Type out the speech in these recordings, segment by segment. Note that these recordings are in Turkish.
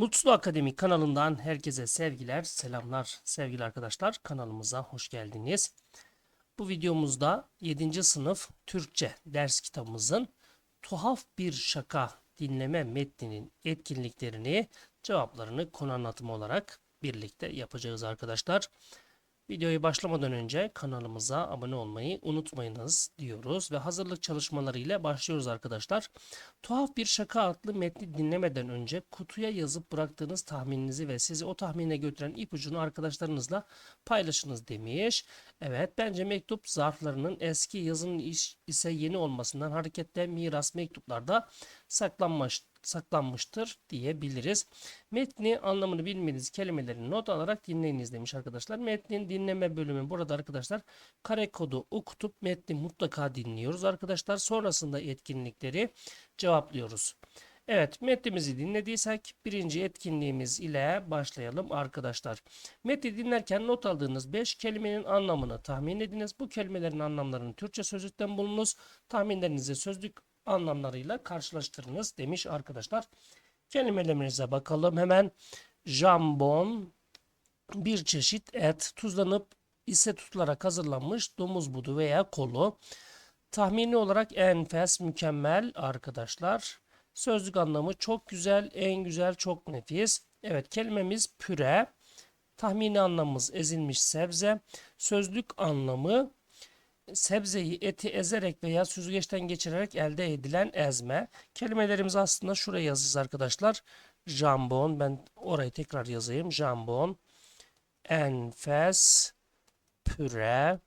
Mutlu Akademi kanalından herkese sevgiler, selamlar sevgili arkadaşlar. Kanalımıza hoş geldiniz. Bu videomuzda 7. sınıf Türkçe ders kitabımızın Tuhaf Bir Şaka dinleme metninin etkinliklerini, cevaplarını konu anlatımı olarak birlikte yapacağız arkadaşlar. Videoyu başlamadan önce kanalımıza abone olmayı unutmayınız diyoruz ve hazırlık çalışmaları ile başlıyoruz arkadaşlar. Tuhaf bir şaka adlı metni dinlemeden önce kutuya yazıp bıraktığınız tahmininizi ve sizi o tahmine götüren ipucunu arkadaşlarınızla paylaşınız demiş. Evet bence mektup zarflarının eski yazının ise yeni olmasından hareketle miras mektuplarda saklanmış saklanmıştır diyebiliriz. Metni anlamını bilmediğiniz kelimeleri not alarak dinleyiniz demiş arkadaşlar. Metnin dinleme bölümü burada arkadaşlar kare kodu okutup metni mutlaka dinliyoruz arkadaşlar. Sonrasında etkinlikleri cevaplıyoruz. Evet metnimizi dinlediysek birinci etkinliğimiz ile başlayalım arkadaşlar. Metni dinlerken not aldığınız 5 kelimenin anlamını tahmin ediniz. Bu kelimelerin anlamlarını Türkçe sözlükten bulunuz. Tahminlerinizi sözlük anlamlarıyla karşılaştırınız demiş arkadaşlar. Kelimelerimize bakalım hemen. Jambon bir çeşit et tuzlanıp ise tutularak hazırlanmış domuz budu veya kolu. Tahmini olarak enfes, mükemmel arkadaşlar. Sözlük anlamı çok güzel, en güzel, çok nefis. Evet kelimemiz püre. Tahmini anlamımız ezilmiş sebze. Sözlük anlamı sebzeyi eti ezerek veya süzgeçten geçirerek elde edilen ezme. Kelimelerimiz aslında şuraya yazacağız arkadaşlar. Jambon. Ben orayı tekrar yazayım. Jambon. Enfes. Püre.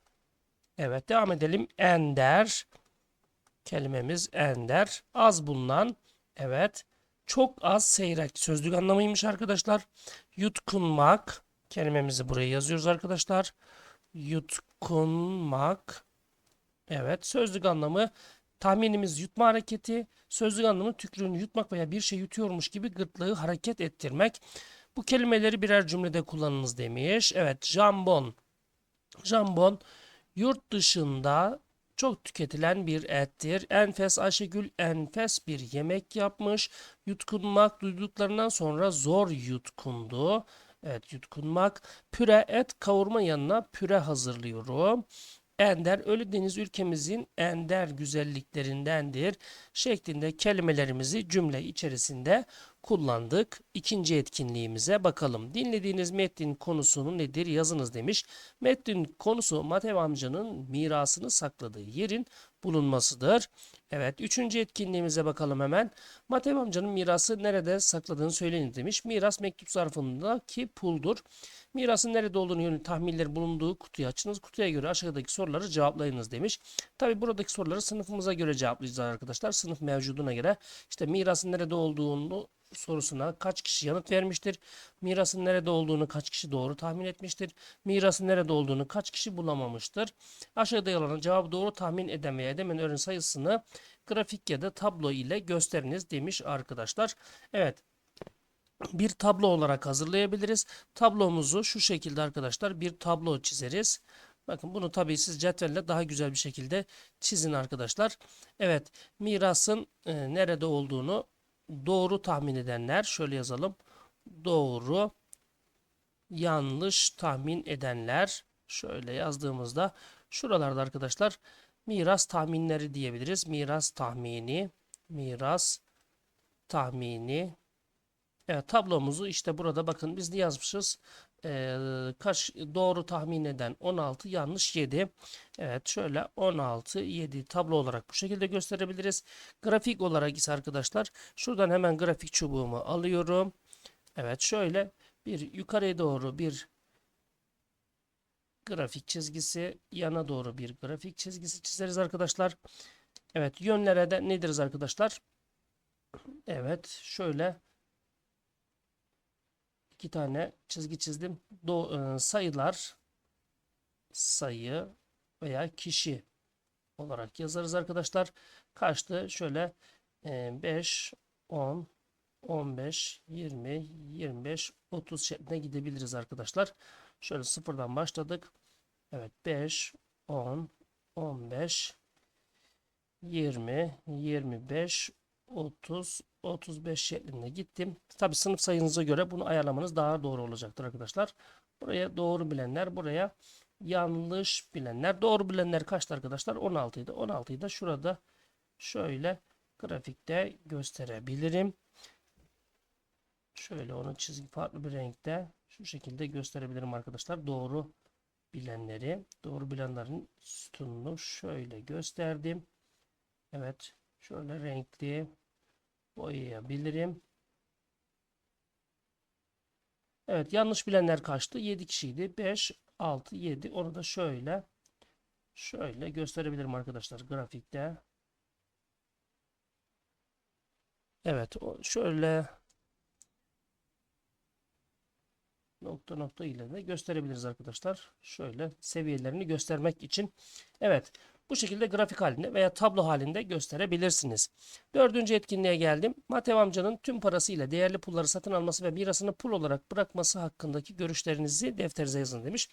Evet devam edelim. Ender. Kelimemiz ender. Az bulunan. Evet. Çok az seyrek. Sözlük anlamıymış arkadaşlar. Yutkunmak. Kelimemizi buraya yazıyoruz arkadaşlar. Yutkunmak. Evet. Sözlük anlamı tahminimiz yutma hareketi. Sözlük anlamı tükrüğünü yutmak veya bir şey yutuyormuş gibi gırtlağı hareket ettirmek. Bu kelimeleri birer cümlede kullanınız demiş. Evet. Jambon. Jambon yurt dışında çok tüketilen bir ettir. Enfes Ayşegül enfes bir yemek yapmış. Yutkunmak duyduklarından sonra zor yutkundu. Evet yutkunmak. Püre et kavurma yanına püre hazırlıyorum. Ender Ölüdeniz ülkemizin ender güzelliklerindendir şeklinde kelimelerimizi cümle içerisinde kullandık. İkinci etkinliğimize bakalım. Dinlediğiniz metnin konusunu nedir yazınız demiş. Metnin konusu Matev amcanın mirasını sakladığı yerin bulunmasıdır. Evet üçüncü etkinliğimize bakalım hemen. Matev amcanın mirası nerede sakladığını söyleyin demiş. Miras mektup zarfındaki puldur. Mirasın nerede olduğunu yönelik tahminler bulunduğu kutuyu açınız. Kutuya göre aşağıdaki soruları cevaplayınız demiş. Tabi buradaki soruları sınıfımıza göre cevaplayacağız arkadaşlar. Sınıf mevcuduna göre işte mirasın nerede olduğunu sorusuna kaç kişi yanıt vermiştir? Mirasın nerede olduğunu kaç kişi doğru tahmin etmiştir? Mirasın nerede olduğunu kaç kişi bulamamıştır? Aşağıda yer cevabı doğru tahmin eden veya edemeyen öğrenci sayısını grafik ya da tablo ile gösteriniz demiş arkadaşlar. Evet bir tablo olarak hazırlayabiliriz. Tablomuzu şu şekilde arkadaşlar bir tablo çizeriz. Bakın bunu tabii siz cetvelle daha güzel bir şekilde çizin arkadaşlar. Evet mirasın e, nerede olduğunu doğru tahmin edenler şöyle yazalım. Doğru yanlış tahmin edenler şöyle yazdığımızda şuralarda arkadaşlar miras tahminleri diyebiliriz. Miras tahmini, miras tahmini. Evet tablomuzu işte burada bakın biz ne yazmışız? Ee, kaç doğru tahmin eden 16 yanlış 7. Evet şöyle 16 7 tablo olarak bu şekilde gösterebiliriz. Grafik olarak ise arkadaşlar şuradan hemen grafik çubuğumu alıyorum. Evet şöyle bir yukarıya doğru bir grafik çizgisi yana doğru bir grafik çizgisi çizeriz arkadaşlar. Evet yönlere de nediriz arkadaşlar? Evet şöyle iki tane çizgi çizdim. Do e, sayılar sayı veya kişi olarak yazarız arkadaşlar. Kaçtı? Şöyle e, 5, 10, 15, 20, 25, 30 şeklinde gidebiliriz arkadaşlar. Şöyle sıfırdan başladık. Evet 5, 10, 15, 20, 25, 30, 35 şeklinde gittim. Tabi sınıf sayınıza göre bunu ayarlamanız daha doğru olacaktır arkadaşlar. Buraya doğru bilenler, buraya yanlış bilenler. Doğru bilenler kaçtı arkadaşlar? 16 idi. 16'yı da şurada şöyle grafikte gösterebilirim. Şöyle onu çizgi farklı bir renkte şu şekilde gösterebilirim arkadaşlar. Doğru bilenleri, doğru bilenlerin sütununu şöyle gösterdim. Evet, şöyle renkli boyayabilirim. Evet, yanlış bilenler kaçtı? 7 kişiydi. 5, 6, 7. Onu da şöyle şöyle gösterebilirim arkadaşlar grafikte. Evet, şöyle nokta nokta ile de gösterebiliriz arkadaşlar. Şöyle seviyelerini göstermek için. Evet. Bu şekilde grafik halinde veya tablo halinde gösterebilirsiniz. Dördüncü etkinliğe geldim. Matev amcanın tüm parasıyla değerli pulları satın alması ve mirasını pul olarak bırakması hakkındaki görüşlerinizi defterinize yazın demiş.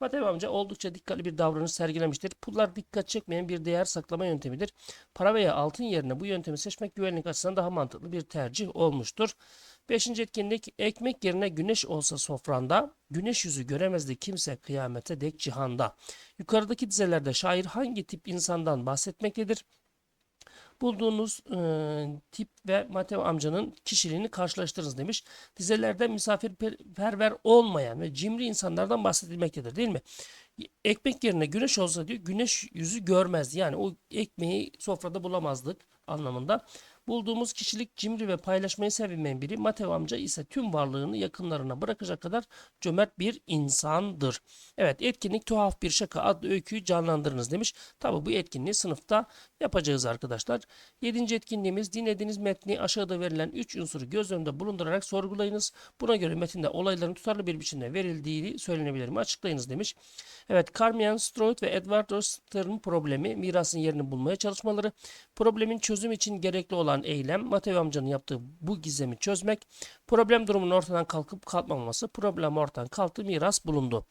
Matev amca oldukça dikkatli bir davranış sergilemiştir. Pullar dikkat çekmeyen bir değer saklama yöntemidir. Para veya altın yerine bu yöntemi seçmek güvenlik açısından daha mantıklı bir tercih olmuştur. Beşinci etkinlik ekmek yerine güneş olsa sofranda, güneş yüzü göremezdi kimse kıyamete dek cihanda. Yukarıdaki dizelerde şair hangi tip insandan bahsetmektedir? Bulduğunuz e, tip ve Matev amcanın kişiliğini karşılaştırınız demiş. Dizelerde misafirperver olmayan ve cimri insanlardan bahsedilmektedir değil mi? Ekmek yerine güneş olsa diyor güneş yüzü görmezdi. Yani o ekmeği sofrada bulamazdık anlamında. Bulduğumuz kişilik cimri ve paylaşmayı sevinmeyen biri. Matev amca ise tüm varlığını yakınlarına bırakacak kadar cömert bir insandır. Evet etkinlik tuhaf bir şaka adlı öyküyü canlandırınız demiş. Tabi bu etkinliği sınıfta yapacağız arkadaşlar. Yedinci etkinliğimiz dinlediğiniz metni aşağıda verilen 3 unsuru göz önünde bulundurarak sorgulayınız. Buna göre metinde olayların tutarlı bir biçimde verildiği söylenebilir mi? Açıklayınız demiş. Evet Carmian, Stroud ve Edward Stern problemi mirasın yerini bulmaya çalışmaları. Problemin çözüm için gerekli olan eylem Mateo amcanın yaptığı bu gizemi çözmek. Problem durumunun ortadan kalkıp kalkmaması. Problem ortadan kalktı miras bulundu.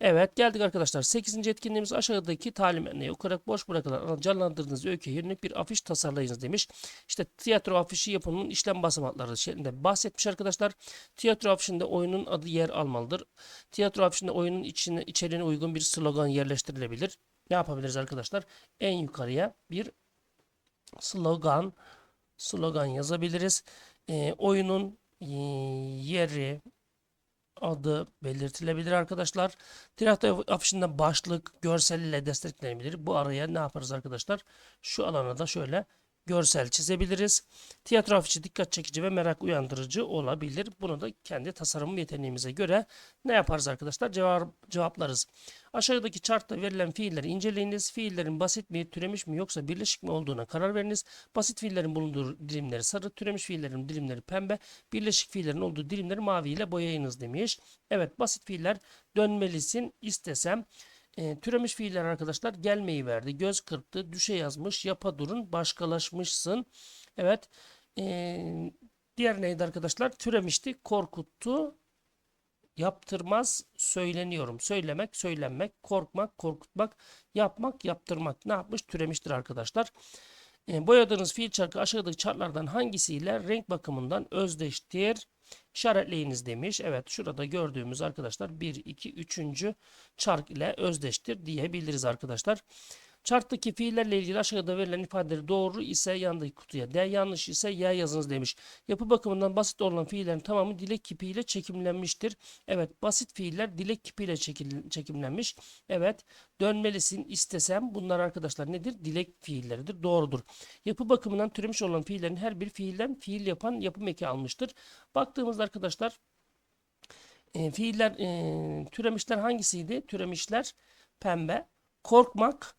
Evet geldik arkadaşlar. 8. etkinliğimiz aşağıdaki talimlerini okuyarak boş bırakılan canlandırdığınız öyküye yönelik bir afiş tasarlayınız demiş. İşte tiyatro afişi yapımının işlem basamakları şeklinde bahsetmiş arkadaşlar. Tiyatro afişinde oyunun adı yer almalıdır. Tiyatro afişinde oyunun içine, içeriğine uygun bir slogan yerleştirilebilir. Ne yapabiliriz arkadaşlar? En yukarıya bir slogan slogan yazabiliriz. E, oyunun yeri, adı belirtilebilir arkadaşlar. Tiyatro afişinde başlık, görsel ile desteklenebilir. Bu araya ne yaparız arkadaşlar? Şu alana da şöyle görsel çizebiliriz. Tiyatro afişi dikkat çekici ve merak uyandırıcı olabilir. Bunu da kendi tasarım yeteneğimize göre ne yaparız arkadaşlar? Cevap, cevaplarız. Aşağıdaki chartta verilen fiilleri inceleyiniz. Fiillerin basit mi, türemiş mi yoksa birleşik mi olduğuna karar veriniz. Basit fiillerin bulunduğu dilimleri sarı, türemiş fiillerin dilimleri pembe, birleşik fiillerin olduğu dilimleri mavi ile boyayınız demiş. Evet basit fiiller dönmelisin istesem. E, türemiş fiiller arkadaşlar gelmeyi verdi. Göz kırptı, düşe yazmış, yapa durun, başkalaşmışsın. Evet. E, diğer neydi arkadaşlar? Türemişti, korkuttu, yaptırmaz, söyleniyorum. Söylemek, söylenmek, korkmak, korkutmak, yapmak, yaptırmak. Ne yapmış? Türemiştir arkadaşlar. E, boyadığınız fiil çarkı aşağıdaki çarklardan hangisiyle renk bakımından özdeştir? işaretleyiniz demiş. Evet şurada gördüğümüz arkadaşlar 1, 2, 3. çark ile özdeştir diyebiliriz arkadaşlar. Charttaki fiillerle ilgili aşağıda verilen ifadeleri doğru ise yandaki kutuya D yanlış ise Y yazınız demiş. Yapı bakımından basit olan fiillerin tamamı dilek kipiyle çekimlenmiştir. Evet basit fiiller dilek kipiyle çekimlenmiş. Evet dönmelisin istesem bunlar arkadaşlar nedir? Dilek fiilleridir. Doğrudur. Yapı bakımından türemiş olan fiillerin her bir fiilden fiil yapan yapım eki almıştır. Baktığımızda arkadaşlar e, fiiller e, türemişler hangisiydi? Türemişler pembe. Korkmak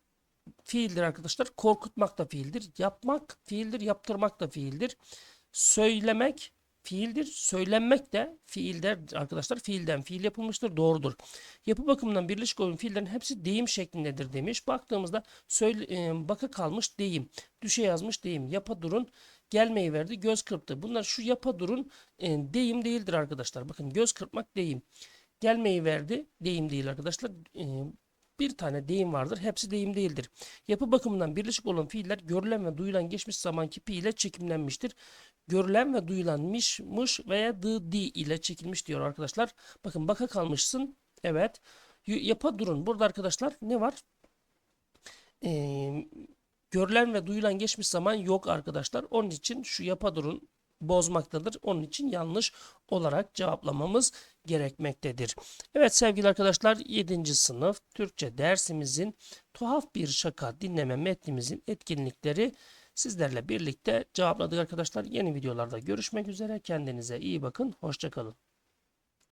fiildir arkadaşlar. Korkutmak da fiildir. Yapmak fiildir. Yaptırmak da fiildir. Söylemek fiildir. Söylenmek de fiildir arkadaşlar. Fiilden fiil yapılmıştır. Doğrudur. Yapı bakımından birleşik olan fiillerin hepsi deyim şeklindedir demiş. Baktığımızda söyle, e, baka kalmış deyim. Düşe yazmış deyim. Yapa durun gelmeyi verdi. Göz kırptı. Bunlar şu yapa durun e, deyim değildir arkadaşlar. Bakın göz kırpmak deyim. Gelmeyi verdi. Deyim değil arkadaşlar. E, bir tane deyim vardır. Hepsi deyim değildir. Yapı bakımından birleşik olan fiiller görülen ve duyulan geçmiş zaman kipi ile çekimlenmiştir. görülen ve duyulan miş, mış veya dı, di ile çekilmiş diyor arkadaşlar. Bakın baka kalmışsın. Evet. Yapa durun. Burada arkadaşlar ne var? Ee, görülen ve duyulan geçmiş zaman yok arkadaşlar. Onun için şu yapa durun bozmaktadır. Onun için yanlış olarak cevaplamamız gerekmektedir. Evet sevgili arkadaşlar 7. sınıf Türkçe dersimizin tuhaf bir şaka dinleme metnimizin etkinlikleri sizlerle birlikte cevapladık arkadaşlar. Yeni videolarda görüşmek üzere. Kendinize iyi bakın. Hoşçakalın.